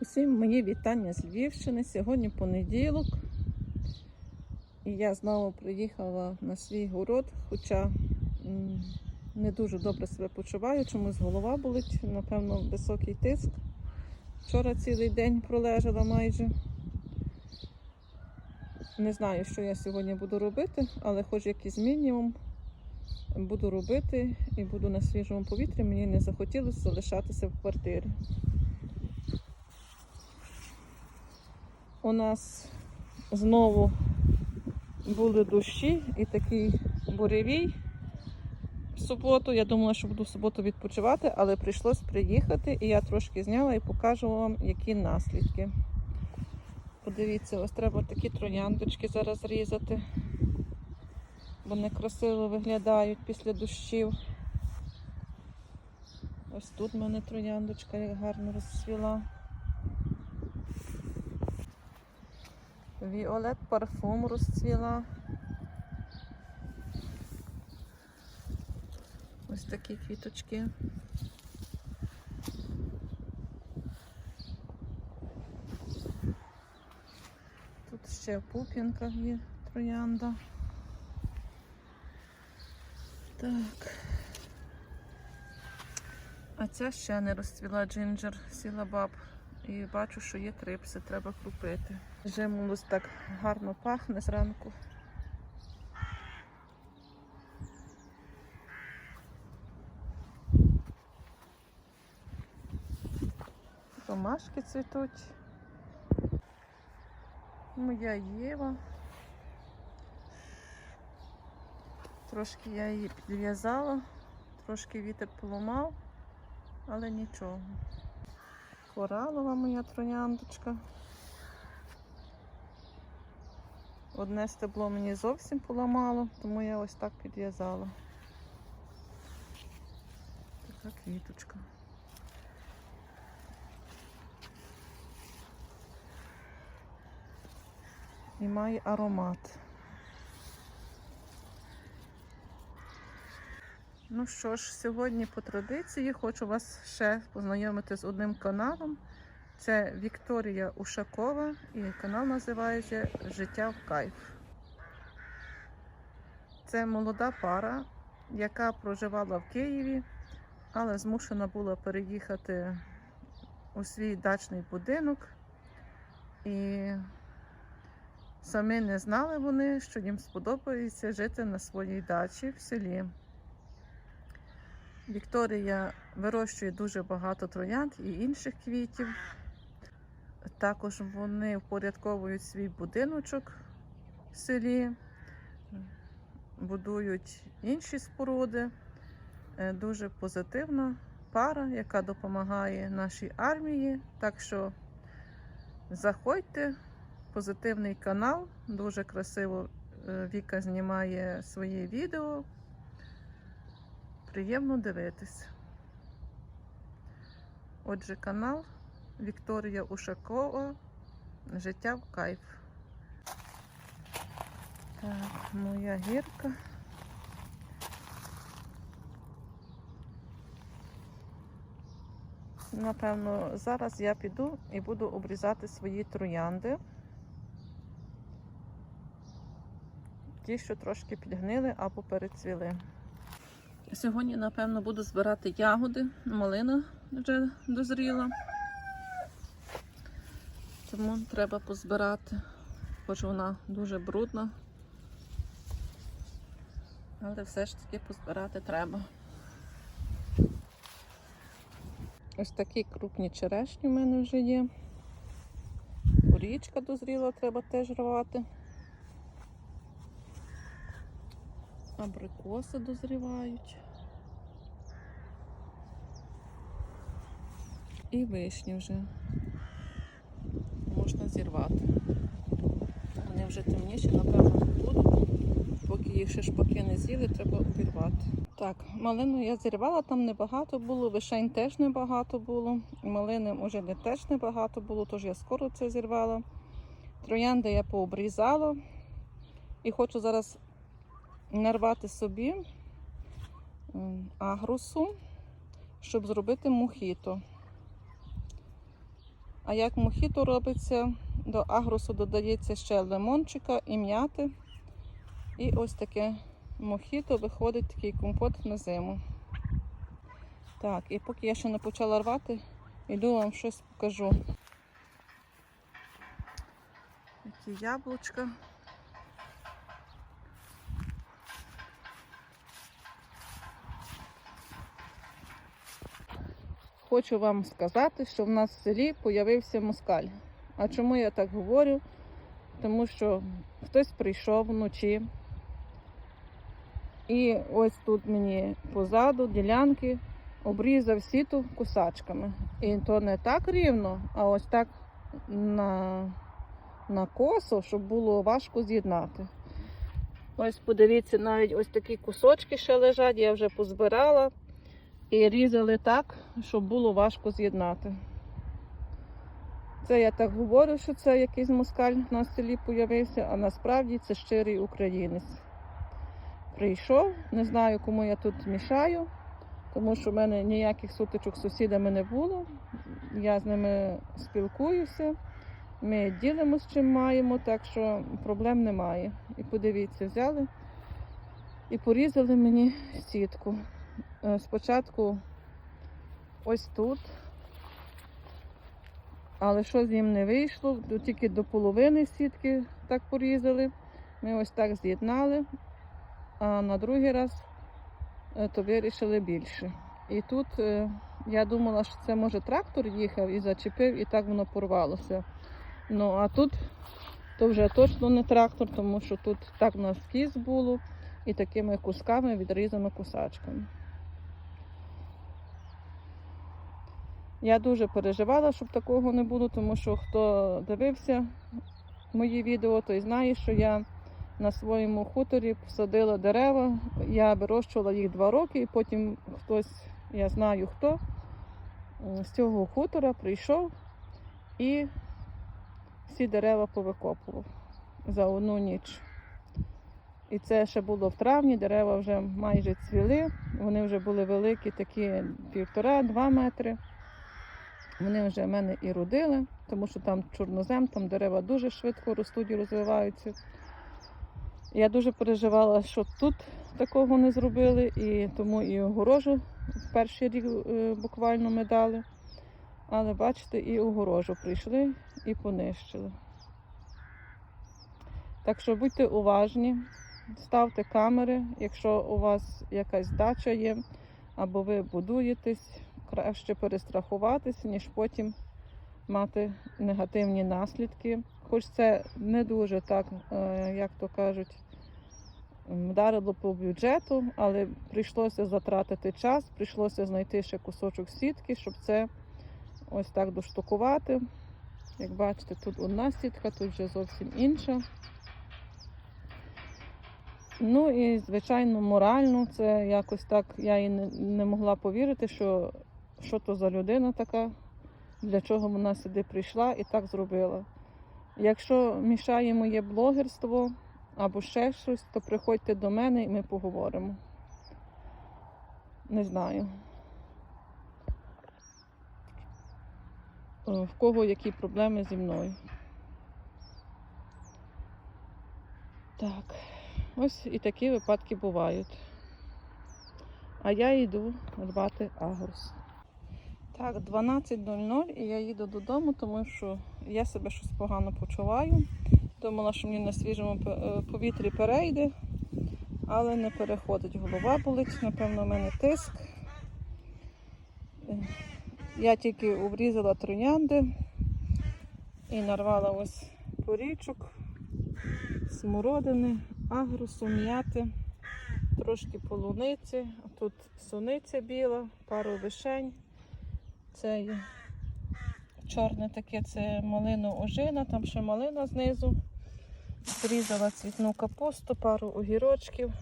Усім мої вітання з Львівщини. Сьогодні понеділок. І я знову приїхала на свій город, хоча не дуже добре себе почуваю, чомусь голова болить, напевно, високий тиск. Вчора цілий день пролежала майже. Не знаю, що я сьогодні буду робити, але хоч якийсь мінімум буду робити і буду на свіжому повітрі. Мені не захотілося залишатися в квартирі. У нас знову були дощі і такий буревій в суботу. Я думала, що буду в суботу відпочивати, але прийшлось приїхати і я трошки зняла і покажу вам, які наслідки. Подивіться, ось треба такі трояндочки зараз різати. Вони красиво виглядають після дощів. Ось тут в мене трояндочка як гарно розцвіла. Віолет парфум розцвіла. Ось такі квіточки. Тут ще в пуп'янках є троянда. Так. А ця ще не розцвіла джинджер, сілабаб. І бачу, що є трипси, треба купити. Жимолость так гарно пахне зранку. Ромашки цвітуть. Моя Єва. Трошки я її підв'язала, трошки вітер поламав, але нічого. Коралова моя трояндочка. Одне стебло мені зовсім поламало, тому я ось так підв'язала. Така квіточка. І має аромат. Ну що ж, сьогодні по традиції хочу вас ще познайомити з одним каналом. Це Вікторія Ушакова і канал називається Життя в кайф. Це молода пара, яка проживала в Києві, але змушена була переїхати у свій дачний будинок. І самі не знали вони, що їм сподобається жити на своїй дачі в селі. Вікторія вирощує дуже багато троянд і інших квітів. Також вони впорядковують свій будиночок в селі, будують інші споруди. Е, Дуже позитивна пара, яка допомагає нашій армії. Так що заходьте, позитивний канал, дуже красиво е, Віка знімає свої відео. Приємно дивитись. Отже, канал Вікторія Ушакова Життя в кайф. Так, моя гірка. Напевно, зараз я піду і буду обрізати свої троянди. Ті, що трошки підгнили або перецвіли. Сьогодні, напевно, буду збирати ягоди. Малина вже дозріла. Тому треба позбирати, хоч вона дуже брудна. Але все ж таки позбирати треба. Ось такі крупні черешні в мене вже є. Горічка дозріла, треба теж рвати. Абрикоси дозрівають. І вишні вже можна зірвати. Вони вже темніші, напевно, будуть. Поки їх ще шпаки не з'їли, треба обірвати. Так, малину я зірвала, там небагато було, вишень теж небагато було. Малини вже не теж небагато було, тож я скоро це зірвала. Троянди я пообрізала. І хочу зараз нарвати собі агрусу, щоб зробити мохіто. А як мохіто робиться, до агросу додається ще лимончика і м'яти. І ось таке мохіто виходить такий компот на зиму. Так, і поки я ще не почала рвати, йду вам щось покажу. Які яблучка. Хочу вам сказати, що в нас в селі появився москаль. А чому я так говорю? Тому що хтось прийшов вночі. І ось тут мені позаду ділянки обрізав сіту кусачками. І то не так рівно, а ось так на, на косо, щоб було важко з'єднати. Ось подивіться, навіть ось такі кусочки ще лежать, я вже позбирала і різали так, щоб було важко з'єднати. Це я так говорю, що це якийсь москаль на селі появився, а насправді це щирий українець. Прийшов, не знаю, кому я тут мішаю, тому що в мене ніяких сутичок з сусідами не було. Я з ними спілкуюся, ми ділимося чим маємо, так що проблем немає. І подивіться, взяли і порізали мені сітку. Е, Спочатку ось тут. Але що з ним не вийшло, тільки до половини сітки так порізали. Ми ось так з'єднали, а на другий раз е, то вирішили більше. І тут е, я думала, що це може трактор їхав і зачепив, і так воно порвалося. Ну а тут то вже точно не трактор, тому що тут так навскіз було і такими кусками відрізано кусачками. Я дуже переживала, щоб такого не було, тому що хто дивився мої відео, той знає, що я на своєму хуторі посадила дерева. Я вирощувала їх два роки, і потім хтось, я знаю хто, з цього хутора прийшов і всі дерева повикопував за одну ніч. І це ще було в травні, дерева вже майже цвіли, вони вже були великі, такі півтора-два метри. Вони вже в мене і родили, тому що там чорнозем, там дерева дуже швидко ростуть і розвиваються. Я дуже переживала, що тут такого не зробили, і тому і огорожу перший рік е, буквально ми дали. Але бачите, і огорожу прийшли і понищили. Так що будьте уважні, ставте камери, якщо у вас якась дача є, або ви будуєтесь, краще перестрахуватися, ніж потім мати негативні наслідки. Хоч це не дуже так, е, як то кажуть, вдарило по бюджету, але прийшлося затратити час, прийшлося знайти ще кусочок сітки, щоб це ось так доштукувати. Як бачите, тут одна сітка, тут вже зовсім інша. Ну і, звичайно, морально це якось так, я і не, не могла повірити, що, що то за людина така, для чого вона сюди прийшла і так зробила. Якщо мішає моє блогерство або ще щось, то приходьте до мене і ми поговоримо. Не знаю. Е, В кого які проблеми зі мною. Так. Ось і такі випадки бувають. А я йду рвати агрос. Так, 12.00 і я їду додому, тому що я себе щось погано почуваю. Думала, що мені на свіжому е, повітрі перейде, але не переходить. Голова болить, напевно, у мене тиск. Е, Я тільки обрізала троянди і нарвала ось порічок, смородини, агрусу, м'яти, трошки полуниці. Тут суниця біла, пару вишень. Це чорне таке, це малина ожина, там ще малина знизу. Зрізала цвітну капусту, пару огірочків,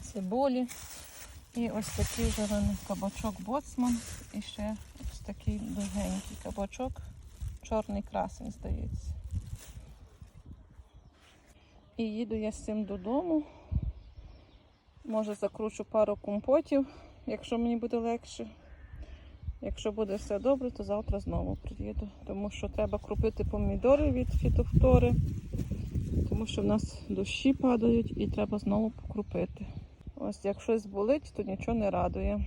цибулі. І ось такий зелений кабачок боцман. І ще ось такий довгенький кабачок. Чорний красень, здається. І їду я з цим додому. Може закручу пару компотів, якщо мені буде легше. Якщо буде все добре, то завтра знову приїду. Тому що треба кропити помідори від фітофтори, тому що в нас дощі падають і треба знову покропити. Ось як щось болить, то нічого не радує.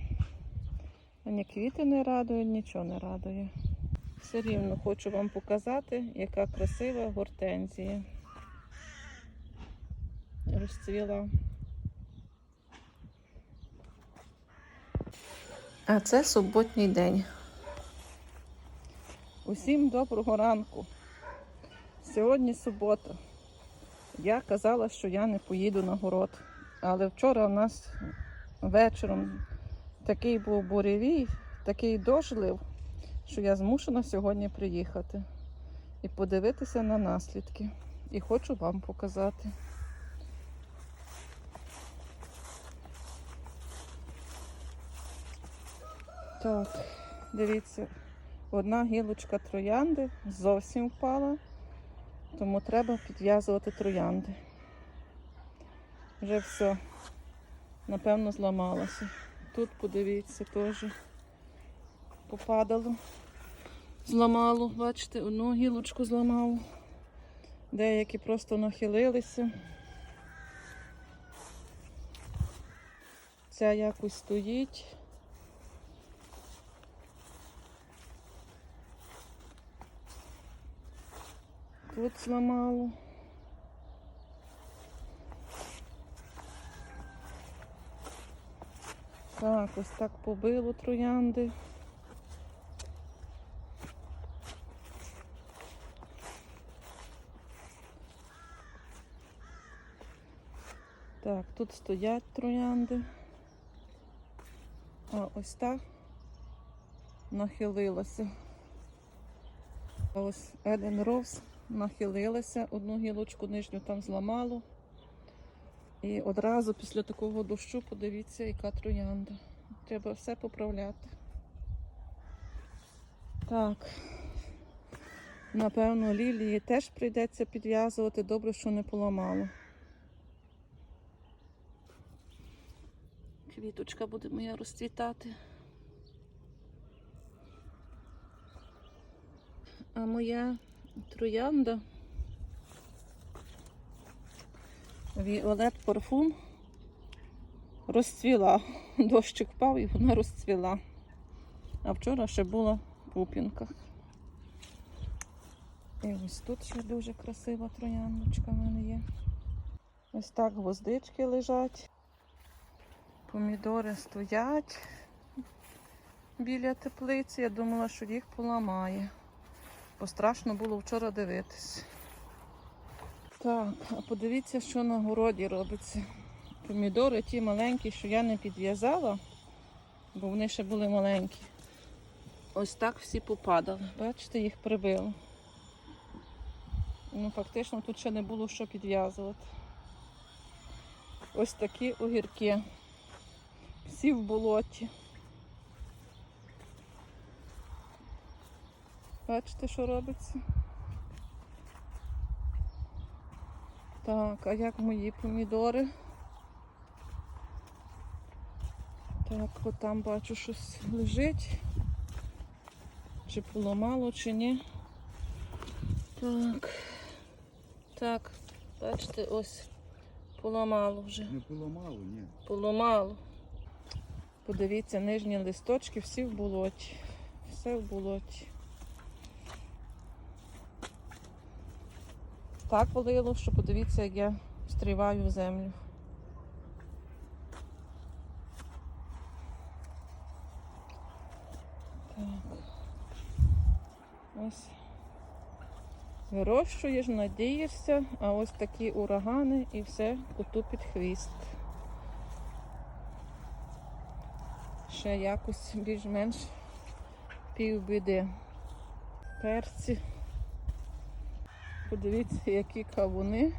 Ані квіти не радують, нічого не радує. Все рівно хочу вам показати, яка красива гортензія. Розцвіла. А це суботній день. Усім доброго ранку. Сьогодні субота. Я казала, що я не поїду на город. Але вчора у нас вечором такий був буревій, такий дощ лив, що я змушена сьогодні приїхати і подивитися на наслідки. І хочу вам показати. Так, дивіться, одна гілочка троянди зовсім впала, тому треба підв'язувати троянди. Вже все, напевно, зламалося. Тут подивіться теж попадало, зламало, бачите, одну гілочку зламало. Деякі просто нахилилися. Ця якось стоїть. Тут зламало. Так, ось так побило троянди. Так, тут стоять троянди. А ось так нахилилася. Ось Еден Роуз нахилилася, одну гілочку нижню там зламало. І одразу після такого дощу подивіться, яка троянда. Треба все поправляти. Так. Напевно, лілії теж прийдеться підв'язувати. Добре, що не поламало. Квіточка буде моя розцвітати. А моя троянда Віолет парфум розцвіла. Дощик впав і вона розцвіла. А вчора ще була в пупінках. І ось тут ще дуже красива трояндочка в мене є. Ось так гвоздички лежать. Помідори стоять біля теплиці. Я думала, що їх поламає. Бо страшно було вчора дивитись. Так, а подивіться, що на городі робиться. Помідори ті маленькі, що я не підв'язала, бо вони ще були маленькі. Ось так всі попадали. Бачите, їх прибило. Ну, фактично тут ще не було що підв'язувати. Ось такі огірки. Всі в болоті. Бачите, що робиться? Так, а як мої помідори? Так, от там бачу щось лежить. Чи поламало, чи ні. Так. Так, бачите, ось поламало вже. Не поламало, ні. Поламало. Подивіться, нижні листочки всі в болоті. Все в болоті. Так полило, що подивіться, як я встріваю в землю. Так. Ось. Вирощуєш, надієшся, а ось такі урагани і все коту під хвіст. Ще якось більш-менш півбіди. Перці. Подивіться, які кавуни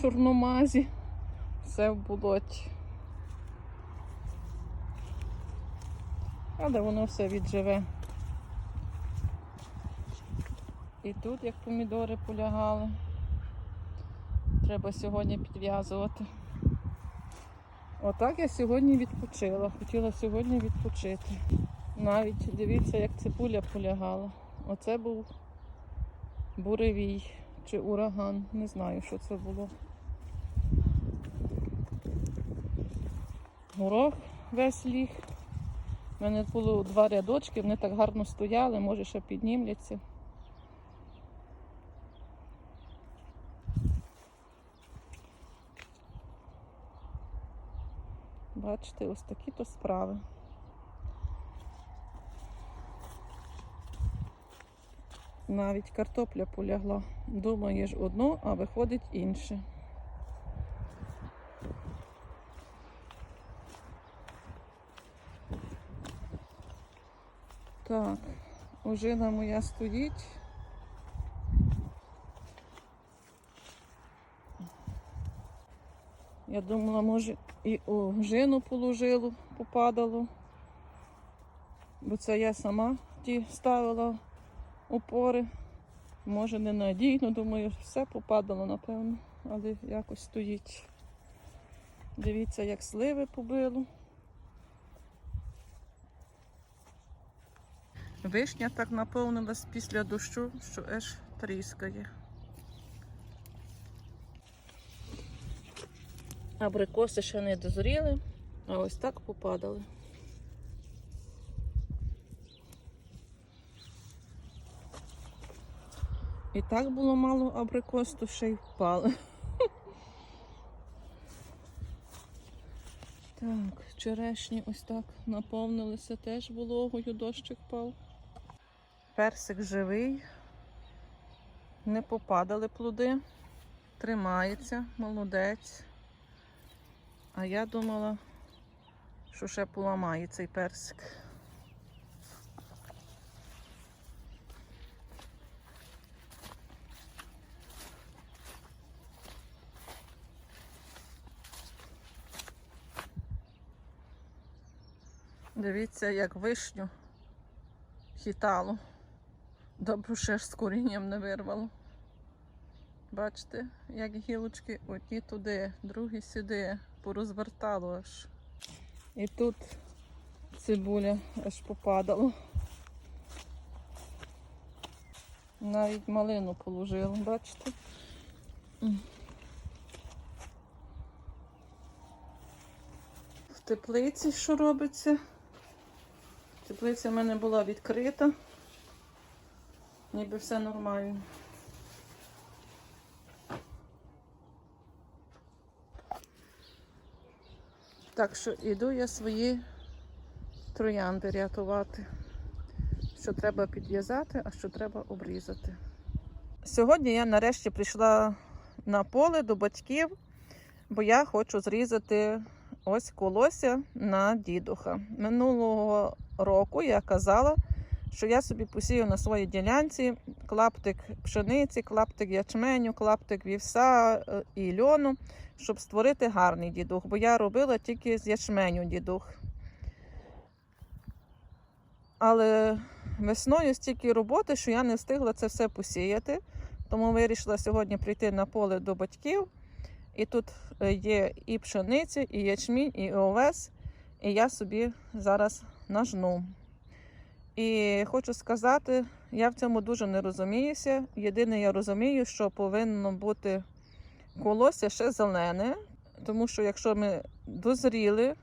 чорномазі. Все в болоті. Але воно все відживе. І тут, як помідори полягали, треба сьогодні підв'язувати. Отак я сьогодні відпочила. Хотіла сьогодні відпочити. Навіть дивіться, як цибуля полягала. Оце був буревій чи ураган. Не знаю, що це було. Горох весь ліг. У мене було два рядочки, вони так гарно стояли, може ще піднімляться. Бачите, ось такі то справи. Навіть картопля полягла. Думаєш одно, а виходить інше. Так, ожина моя стоїть. Я думала, може, і ожину положило, попадало. Бо це я сама ті ставила опори. Може ненадійно, думаю, все попадало, напевно, але якось стоїть. Дивіться, як сливи побило. Вишня так наповнилась після дощу, що аж тріскає. Абрикоси ще не дозріли, а ось так попадали. І так було мало абрикос, то ще й впали. Так, черешні ось так наповнилися теж вологою, дощик впав. Персик живий, не попадали плоди, тримається, молодець. А я думала, що ще поламає цей персик. Дивіться, як вишню хитало. Добре, ще ж з корінням не вирвало. Бачите, як гілочки одні туди, другі сюди, порозвертало аж. І тут цибуля аж попадала. Навіть малину положила, бачите? В теплиці що робиться? Теплиця в мене була відкрита. Ніби все нормально. Так що іду я свої троянди рятувати. Що треба підв'язати, а що треба обрізати. Сьогодні я нарешті прийшла на поле до батьків, бо я хочу зрізати ось колося на дідуха. Минулого року я казала, що я собі посію на своїй ділянці клаптик пшениці, клаптик ячменю, клаптик вівса е, і льону, щоб створити гарний дідух, бо я робила тільки з ячменю дідух. Але весною стільки роботи, що я не встигла це все посіяти. Тому вирішила сьогодні прийти на поле до батьків. І тут е, є і пшениця, і ячмінь, і овес. І я собі зараз нажну. І хочу сказати, я в цьому дуже не розуміюся. Єдине, я розумію, що повинно бути колосся ще зелене, тому що якщо ми дозріли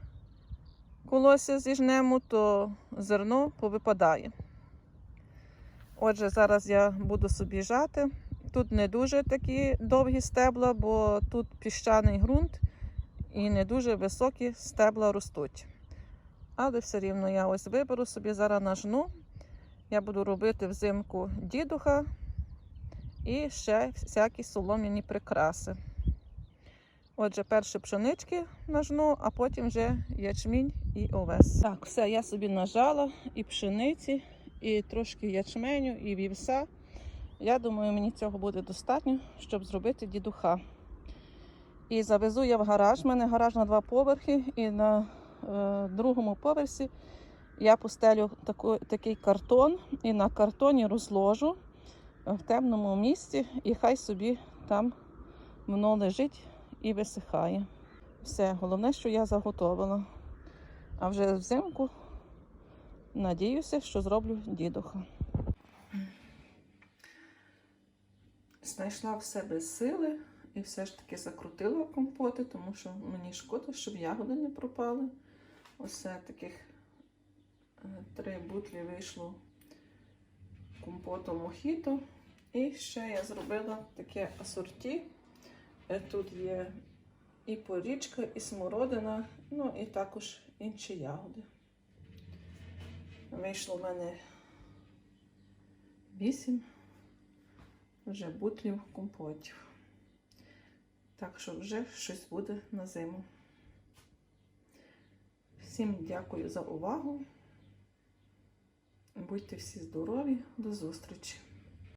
колосся зіжнемо, то зерно повипадає. Отже, зараз я буду собі жати. Тут не дуже такі довгі стебла, бо тут піщаний ґрунт і не дуже високі стебла ростуть. Але все рівно я ось виберу собі зараз нажну. Я буду робити взимку дідуха і ще всякі солом'яні прикраси. Отже, перші пшенички нажну, а потім вже ячмінь і овес. Так, все, я собі нажала і пшениці, і трошки ячменю, і вівса. Я думаю, мені цього буде достатньо, щоб зробити дідуха. І завезу я в гараж. У мене гараж на два поверхи, і на е, другому поверсі я постелю таку, такий картон і на картоні розложу в темному місці, і хай собі там воно лежить і висихає. Все, головне, що я заготовила. А вже взимку Надіюся, що зроблю дідуха. Знайшла в себе сили і все ж таки закрутила компоти, тому що мені шкода, щоб ягоди не пропали. Оце таких е, три бутлі вийшло компоту мохіто. І ще я зробила таке асорті. Е, Тут є і порічка, і смородина, ну і також інші ягоди. Вийшло в мене вісім вже бутлів компотів. Так що вже щось буде на зиму. Всім дякую за увагу. Будьте всі здорові, до зустрічі!